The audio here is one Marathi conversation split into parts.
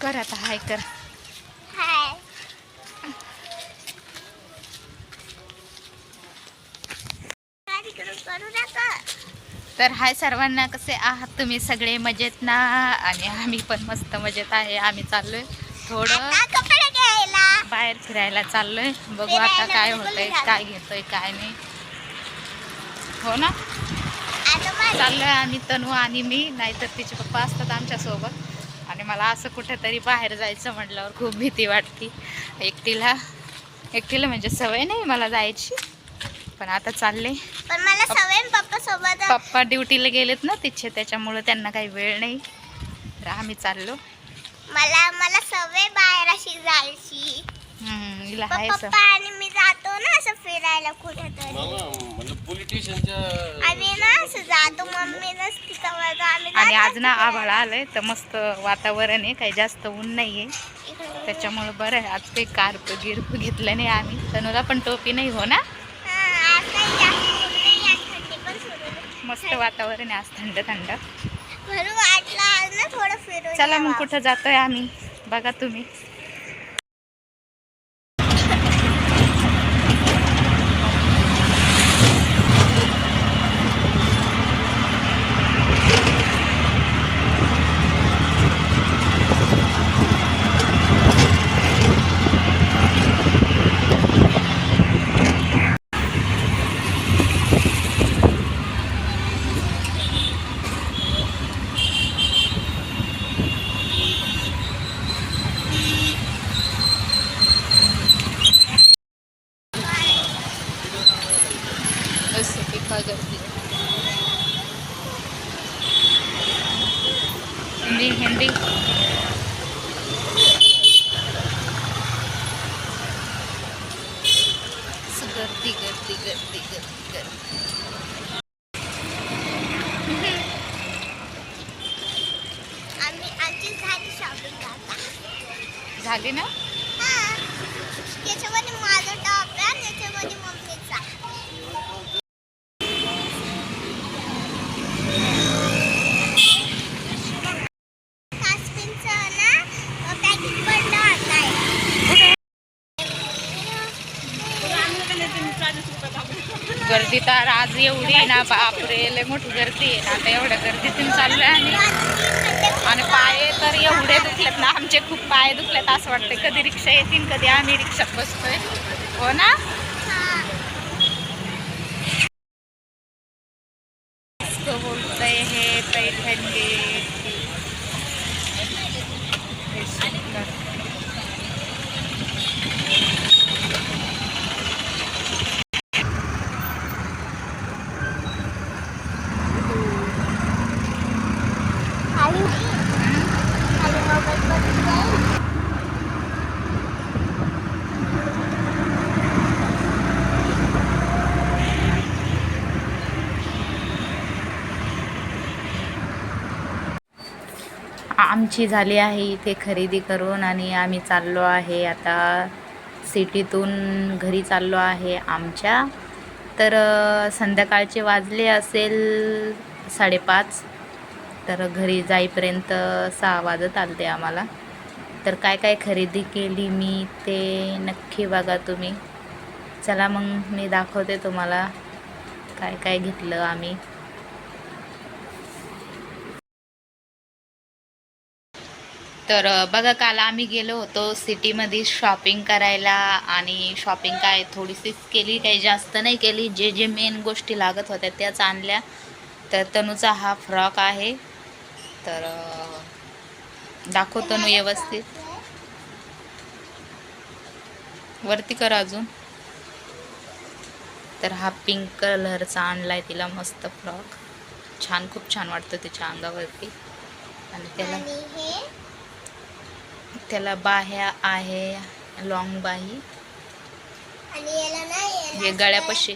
कर आता हाय कर. तर हाय सर्वांना कसे आहात तुम्ही सगळे? मजेत ना? आणि आम्ही पण मस्त मजेत आहे. आम्ही चाललोय थोडं बाहेर फिरायला चाललोय. बघू आता काय बिलकुल होतंय काय घेतोय काय नाही. हो ना? चाललोय आम्ही तनू आणि मी. नाहीतर तिचे पप्पा असतात आमच्यासोबत आणि मला असं कुठेतरी बाहेर जायचं म्हटल्यावर खूप भीती वाटते. एकटीला एकटीला म्हणजे सवय नाही मला जायची पण आता चालले. पण मला सवय पप्पा सोबत. पप्पा ड्युटीला गेलेत ना तिचे त्याच्यामुळे त्यांना काही वेळ नाही. तर आम्ही चाललो. मला मला सवय बाहेर अशी जायची. हिला पण हाय पप्पा. आणि मी जातो ना असं फिरायला कुठेतरी मामा मतलब पोलिटिशियनच्या आम्ही ना असं जातो मम्मी नसती तेव्हा तर आम्ही आणि जातो आज ना. आभाळ आलंय तर मस्त वातावरण आहे काही जास्त ऊन नाहीये. त्याच्यामुळे बरं आहे आज काही कार्प गिरप घेतलं नाही आम्ही तनुला पण टोपी नाही हो ना हा, आज काही जास्त ऊन नाही, आज थंडी पण सुरू आहे. मस्त वातावरण आहे आज थंड थंड म्हणून वाटलं आज ना थोडं फिरून चला मग यावं. कुठं जातोय आम्ही बघा तुम्ही असं की काय करते हिंदी हिंदी असं गर्दी गर्दी गर्दी गर्दी गर्दी आम्ही आमची झाली शॉपिंग झाली ना हा त्याच्यामध्ये माझा टॉप आहे आणि त्याच्यामध्ये मम्मीचा सासपिनचं ना पॅकेट पडलं आता गर्दी तर आज एवढी आहे ना बापरे लय मोठी गर्दी आहे ना. आता एवढ्या गर्दीतून चाललोय आणि आणि पाय तर एवढे दुखलेत ना आमचे खूप पाय दुखलेत असं वाटतंय. कधी रिक्षा येतील कधी आम्ही रिक्षात बसतोय. हो ना? बोलतय बोलतंय हे पैठणगे आमची झाली आहे इथे खरेदी करून आणि आम्ही चाललो आहे आता सिटीतून घरी चाललो आहे आमच्या. तर संध्याकाळचे वाजले असेल साडेपाच. तर घरी जाईपर्यंत सहा वाजत आलते आम्हाला. तर काय काय खरेदी केली मी ते नक्की बघा तुम्ही. चला मग मी दाखवते तुम्हाला काय काय घेतलं आम्ही. तर बघा काल आम्ही गेलो होतो सिटीमध्ये शॉपिंग करायला आणि शॉपिंग काय थोडीशीच केली काही जास्त नाही केली. जे जे मेन गोष्टी लागत होत्या त्याच आणल्या. तर तनूचा हा फ्रॉक आहे. तर दाखव तनू व्यवस्थित. वरती कर अजून. तर हा पिंक कलरचा आणलाय तिला मस्त फ्रॉक. छान खूप छान वाटतं तिच्या अंगावरती. आणि त्याला त्याला बाह्या आहे लॉंग बाही. हे गळ्यापाशी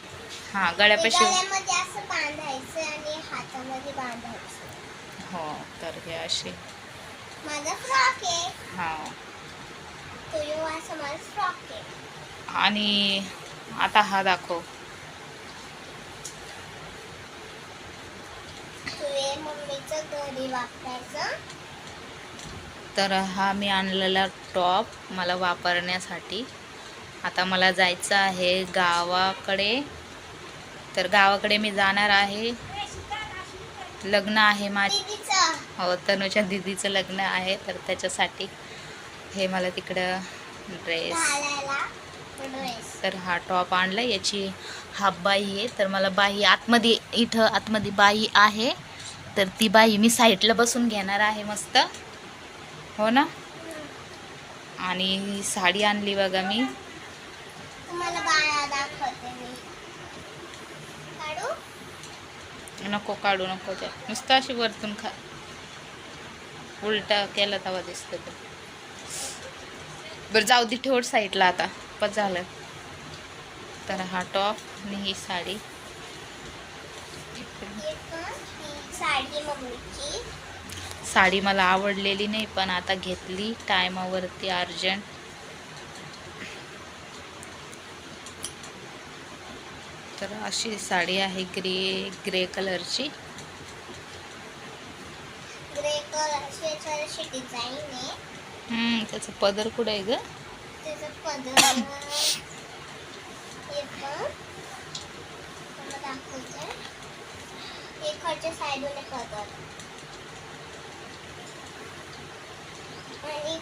हां गळ्यापाशी. गळ्यामध्ये असं बांधायचं आणि हातामध्ये बांधायचं. हो तर हे असे माझा फ्रॉक आहे. हां. आणि आता हा दाखव. घरी वापरायचं. तर हा मी आणलेला टॉप मला वापरण्यासाठी. आता मला जायचं आहे गावाकडे. तर गावाकडे मी जाणार आहे. लग्न आहे माझ्या हो तनुच्या दिदीचं लग्न आहे. तर त्याच्यासाठी हे मला तिकडं ड्रेस ड्रेस तर हा टॉप आणला. याची हाफ बाई आहे. तर मला बाई आतमध्ये इथं आतमध्ये बाई आहे. तर ती बाई मी साईडला बसून घेणार आहे मस्त. हो ना? आणि ही साडी आणली बघा मी. नको काढू नको त्या नुसतं अशी वरतून खा. उलटा केला तवा दिसतं ते. बरं जाऊ दे ठेवड साईडला आता. पण झालं. तर हा टॉप आणि ही साडी. साडी मम्मीची. साडी मला आवडलेली नाही पण आता घेतली. टायमावरती अर्जंट. तर अशी साडी आहे ग्रे ग्रे कलरची. ग्रे कलरची डिझाईन आहे हम्म, त्याचं पदर कुठं आहे ग? त्याचं पदर साईडून पदर.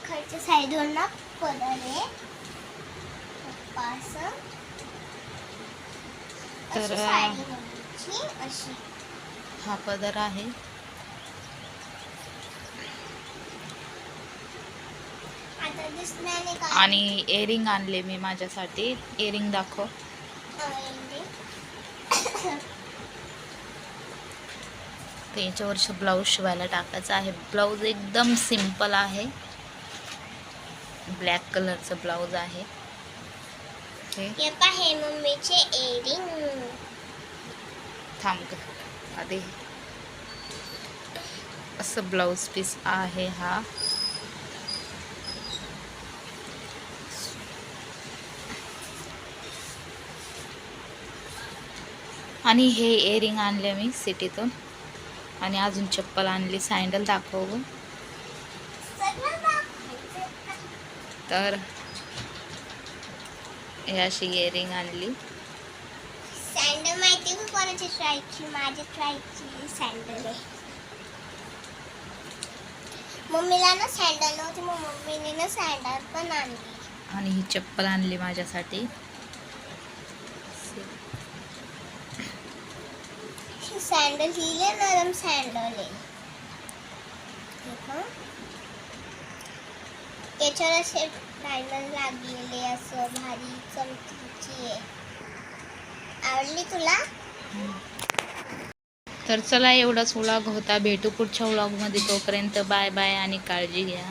इकडच्या साईडून ना पप्पा असं तर, अशी. हा पदर आहे. आणि इयरिंग आणले मी माझ्यासाठी. इयरिंग दाखव. याच्यावरचं ब्लाऊज शिवायला टाकायचं आहे. ब्लाऊज एकदम सिंपल आहे. ब्लॅक कलरचं ब्लाऊज आहे. हे हे मम्मीचे एरिंग थांब. आधी असं ब्लाऊज पीस आहे हा. आणि हे इयरिंग आणले मी सिटीतून. आणि अजून चप्पल आणली सँडल दाखव गं. सगळं दाखवायचं. तर हे अशी इयरिंग आणली. सँडल माहिती का कोणाची ट्रायची माझी ट्रायची सँडल आहे. मम्मीला ना सँडल नव्हती मग मम्मीने ना सँडल पण आणली. आणि ही चप्पल आणली माझ्यासाठी. सँडल ही लय नरम सँडल आहे. हे पहा. त्याच्यावर असे डायमंड लागलेले असं भारी चमकीची. आहे आवडली तुला? तर चला एवढाच व्लॉग होता. भेटू पुढच्या व्लॉगमध्ये तोपर्यंत बाय बाय आणि काळजी घ्या.